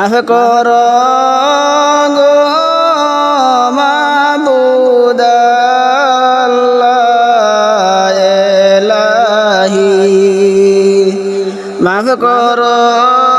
माफ कर गो मूद माफ करो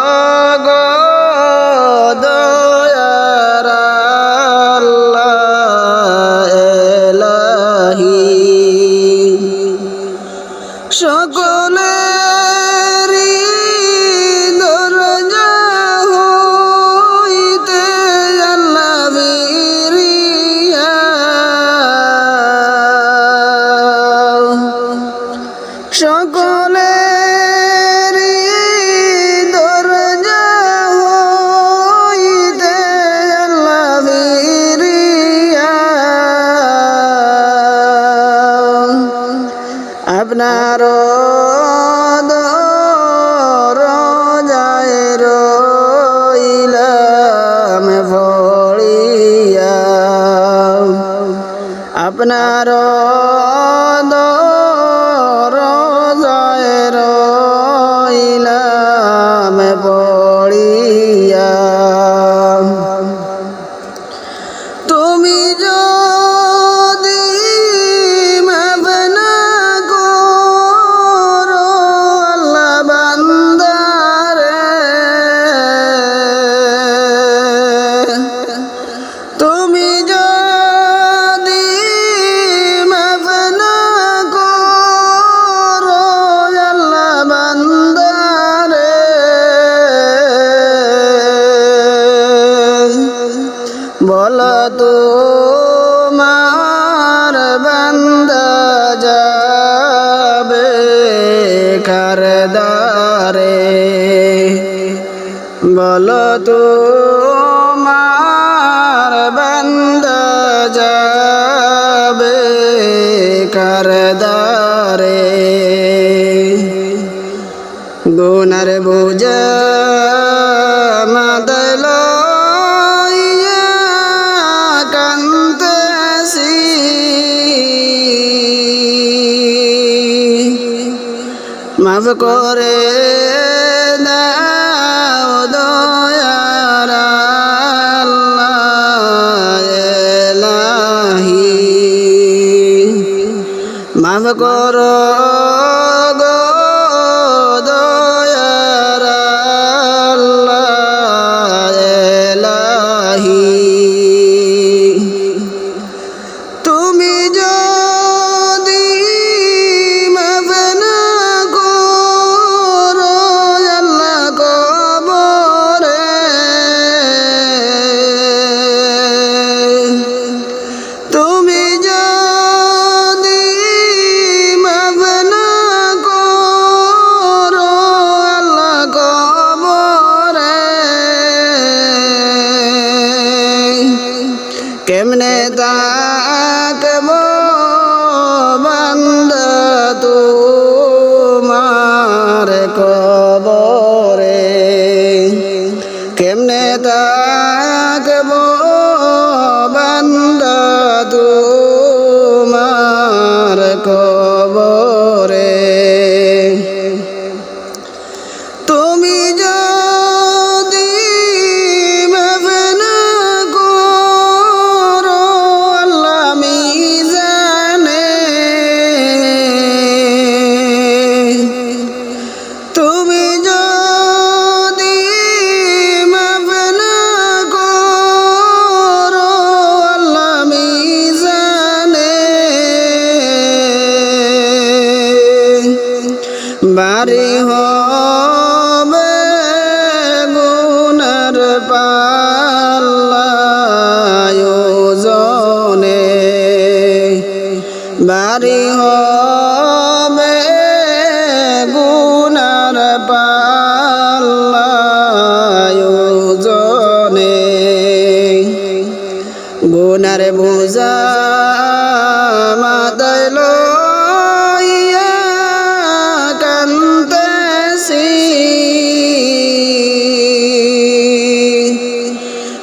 সোনার বলো তো মার বন্দ কার দারে তো মার বন্দ ଲାଭ କରେ ଦୟାରି ମାଭ କର কবরে বাড়ি হয়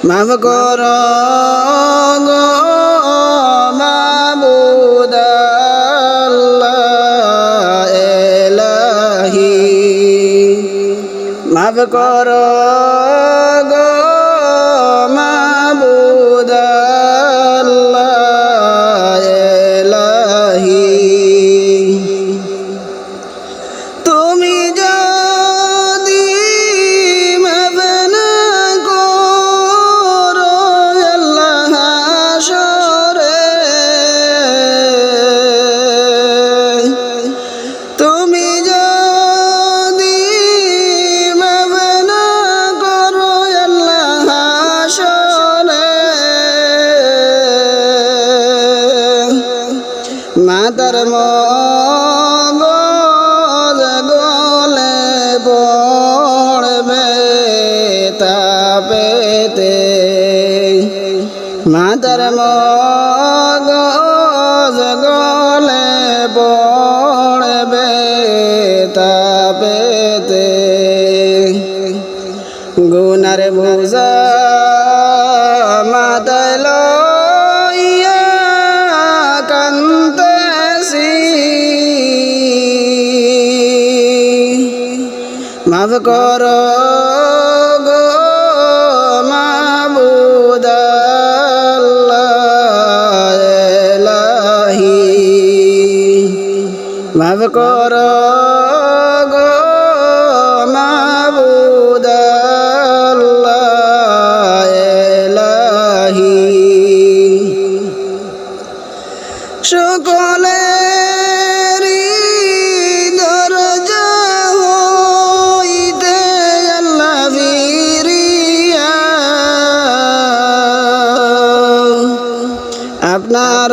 মাফ কর মাফ কর গো তাপেতে মাতার মগজ গলে পড়বে তাপেতে। গুনার বোঝা মাতায় লইয়া মাফ কর মাফ কর গো মাবুদ আল্লাহ দরজা হইতে আল্লাহ ফিরিয়া আপনার